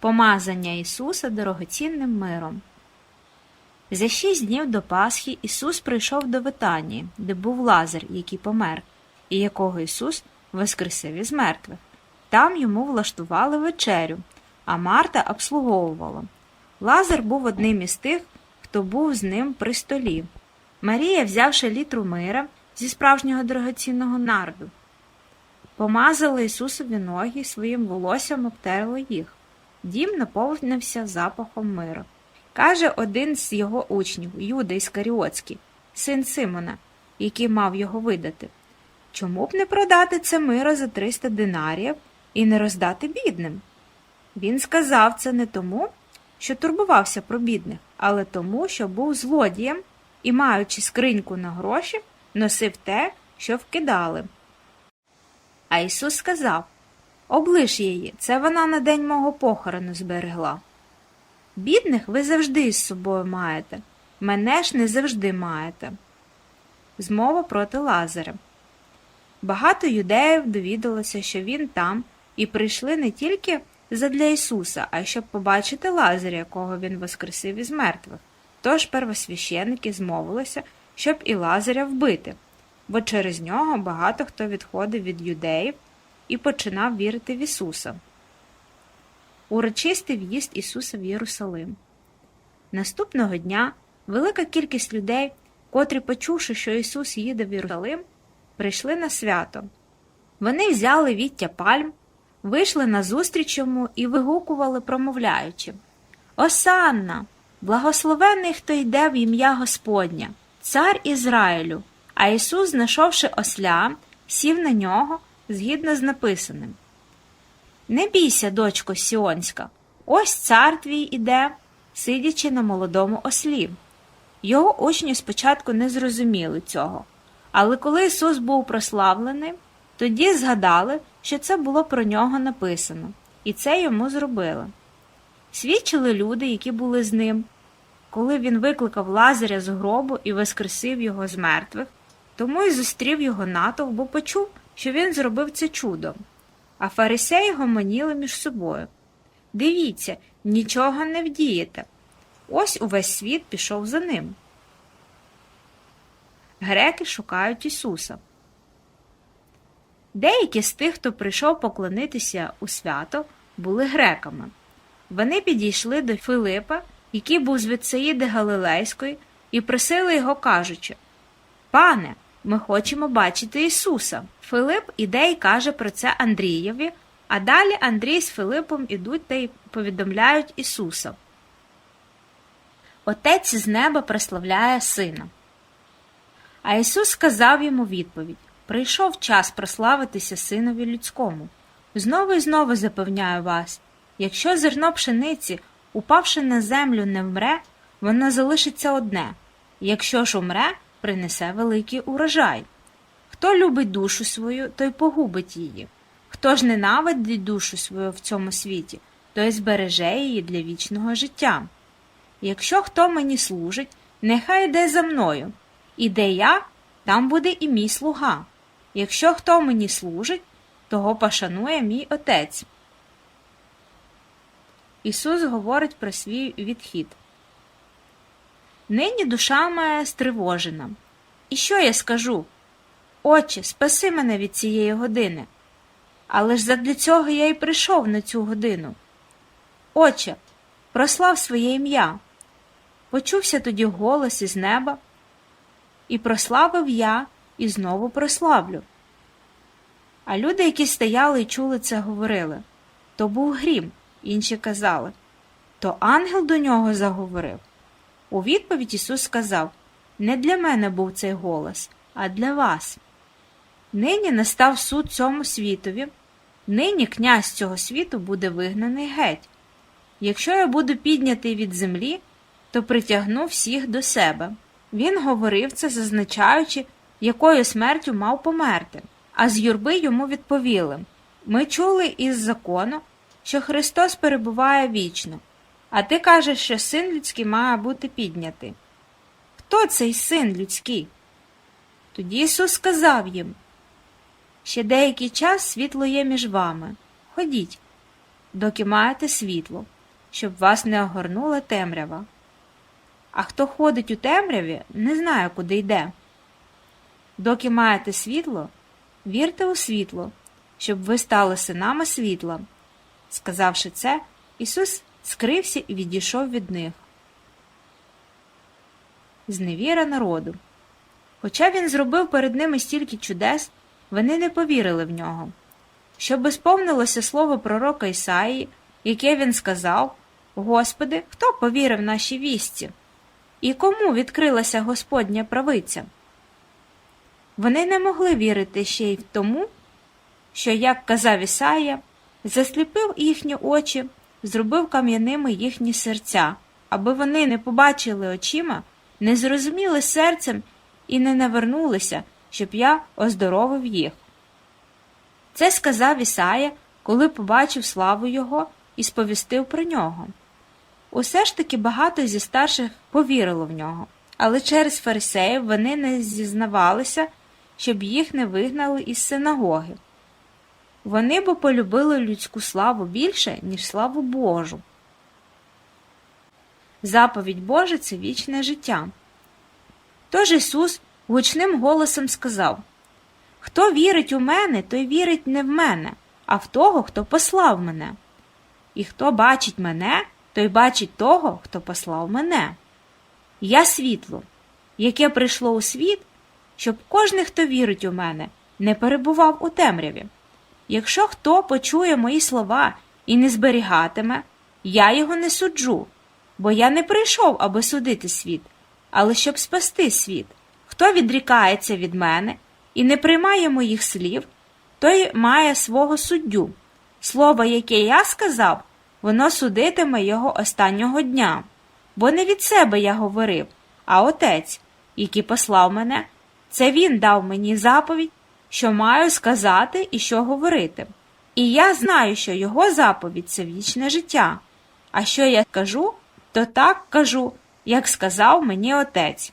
Помазання Ісуса дорогоцінним миром. За шість днів до Пасхи Ісус прийшов до Витанії, де був Лазар, який помер, і якого Ісус воскресив із мертвих. Там йому влаштували вечерю, а Марта обслуговувала. Лазар був одним із тих, хто був з ним при столі. Марія, взявши літру мира зі справжнього дорогоцінного нарду, помазала Ісусові ноги своїм волоссям обтерла їх. Дім наповнився запахом миру. Каже один з його учнів, Юда Іскаріотський, син Симона, який мав його видати. Чому б не продати це миро за 300 динаріїв і не роздати бідним? Він сказав це не тому, що турбувався про бідних, але тому, що був злодієм і, маючи скриньку на гроші, носив те, що вкидали. А Ісус сказав Облиш її, це вона на день мого похорону зберегла. Бідних ви завжди із собою маєте, мене ж не завжди маєте. Змова проти Лазаря. Багато юдеїв довідалося, що він там, і прийшли не тільки задля Ісуса, а й щоб побачити Лазаря, якого він воскресив із мертвих. Тож первосвященники змовилися, щоб і Лазаря вбити, бо через нього багато хто відходив від юдеїв і починав вірити в Ісуса. Урочистий в'їзд Ісуса в Єрусалим. Наступного дня велика кількість людей, котрі, почувши, що Ісус їде в Єрусалим, прийшли на свято. Вони взяли віття пальм, вийшли назустріч йому і вигукували, промовляючи Осанна! Благословений, хто йде в ім'я Господня, цар Ізраїлю. А Ісус, знайшовши осля, сів на нього згідно з написаним. Не бійся, дочко Сіонська, ось цар твій іде, сидячи на молодому ослі. Його учні спочатку не зрозуміли цього, але коли Ісус був прославлений, тоді згадали, що це було про нього написано, і це йому зробили. Свідчили люди, які були з ним. Коли він викликав Лазаря з гробу і воскресив його з мертвих, тому й зустрів його натовп, бо почув, що він зробив це чудом. А фарисеї гомоніли між собою. Дивіться, нічого не вдієте. Ось увесь світ пішов за ним. Греки шукають Ісуса. Деякі з тих, хто прийшов поклонитися у свято, були греками. Вони підійшли до Филипа, який був з Віцеїди Галилейської, і просили його, кажучи Пане, ми хочемо бачити Ісуса. Филип іде і каже про це Андрієві, а далі Андрій з Филипом ідуть та й повідомляють Ісуса. Отець з неба прославляє сина. А Ісус сказав йому відповідь Прийшов час прославитися синові людському. Знову і знову запевняю вас якщо зерно пшениці, упавши на землю, не вмре, воно залишиться одне, якщо ж умре, принесе великий урожай. Хто любить душу свою, той погубить її. Хто ж ненавидить душу свою в цьому світі, той збереже її для вічного життя. Якщо хто мені служить, нехай йде за мною, і де я, там буде і мій слуга. Якщо хто мені служить, того пошанує мій отець. Ісус говорить про свій відхід. Нині душа моя стривожена. І що я скажу? Отче, спаси мене від цієї години. Але ж задля цього я й прийшов на цю годину. Отче, прослав своє ім'я. Почувся тоді голос із неба, і прославив я, і знову прославлю. А люди, які стояли і чули це, говорили то був грім, інші казали то ангел до нього заговорив. У відповідь Ісус сказав Не для мене був цей голос, а для вас. Нині настав суд цьому світові, нині князь цього світу буде вигнаний геть. Якщо я буду піднятий від землі, то притягну всіх до себе. Він говорив це, зазначаючи, якою смертю мав померти. А з юрби йому відповіли Ми чули із закону, що Христос перебуває вічно, а ти кажеш, що син людський має бути піднятий. Хто цей син людський? Тоді Ісус сказав їм Ще деякий час світло є між вами. Ходіть. доки маєте світло, щоб вас не огорнула темрява. А хто ходить у темряві, не знає, куди йде. Доки маєте світло, вірте у світло, щоб ви стали синами світла. Сказавши це, Ісус скрився і відійшов від них. Зневіра народу. Хоча він зробив перед ними стільки чудес, вони не повірили в нього. Щоб сповнилося слово пророка Ісаї, яке він сказав: Господи, хто повірив нашій вісті? І кому відкрилася Господня правиця? Вони не могли вірити ще й в тому, що, як казав Ісая, засліпив їхні очі, зробив кам'яними їхні серця, аби вони не побачили очима, не зрозуміли серцем і не навернулися, щоб я оздоровив їх. Це сказав Ісая, коли побачив славу його і сповістив про нього. Усе ж таки багато зі старших повірило в нього, але через фарисеїв вони не зізнавалися, щоб їх не вигнали із синагоги. Вони бо полюбили людську славу більше, ніж славу Божу. Заповідь Божа це вічне життя. Тож Ісус гучним голосом сказав Хто вірить у мене, той вірить не в мене, а в того, хто послав мене. І хто бачить мене, той бачить того, хто послав мене. Я світло, яке прийшло у світ, щоб кожен, хто вірить у мене, не перебував у темряві. Якщо хто почує мої слова і не зберігатиме, я його не суджу, бо я не прийшов, аби судити світ, але щоб спасти світ. Хто відрікається від мене і не приймає моїх слів, той має свого суддю. Слово, яке я сказав, воно судитиме його останнього дня. Бо не від себе я говорив, а отець, який послав мене, це він дав мені заповідь, що маю сказати і що говорити. І я знаю, що його заповідь це вічне життя. А що я кажу, то так кажу, як сказав мені отець.